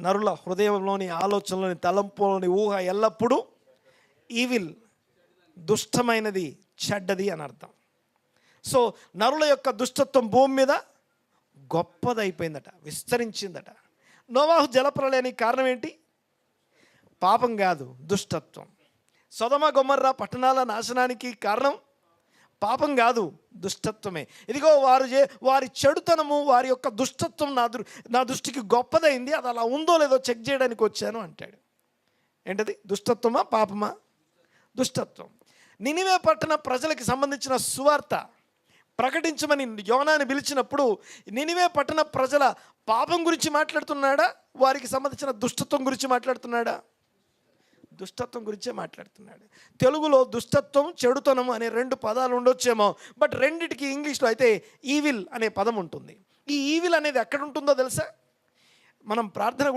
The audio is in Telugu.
నరుల హృదయంలోని ఆలోచనలోని తలంపులోని ఊహ ఎల్లప్పుడూ ఈవిల్ దుష్టమైనది చెడ్డది అని అర్థం. సో నరుల యొక్క దుష్టత్వం భూమి మీద గొప్పదైపోయిందట విస్తరించిందట. నోవాహు జలప్రలయానికి కారణం ఏంటి? పాపం కాదు దుష్టత్వం. సొదమ గొమ్మర్రా పట్టణాల నాశనానికి కారణం పాపం కాదు దుష్టత్వమే. ఇదిగో వారు చే వారి చెడుతనము వారి యొక్క దుష్టత్వం నా దృ నా దృష్టికి గొప్పదైంది అది అలా ఉందో లేదో చెక్ చేయడానికి వచ్చాను అంటాడు. ఏంటది? దుష్టత్వమా పాపమా? దుష్టత్వం. నినివే పట్టణ ప్రజలకి సంబంధించిన సువార్త ప్రకటించమని యోనాన్ని పిలిచినప్పుడు నినివే పట్టణ ప్రజల పాపం గురించి మాట్లాడుతున్నాడా? వారికి సంబంధించిన దుష్టత్వం గురించి మాట్లాడుతున్నాడా? దుష్టత్వం గురించే మాట్లాడుతున్నాడు. తెలుగులో దుష్టత్వం చెడుతనం అనే రెండు పదాలు ఉండొచ్చేమో బట్ రెండిటికి ఇంగ్లీష్లో అయితే ఈవిల్ అనే పదం ఉంటుంది. ఈ ఈవిల్ అనేది ఎక్కడ ఉంటుందో తెలుసా? మనం ప్రార్థన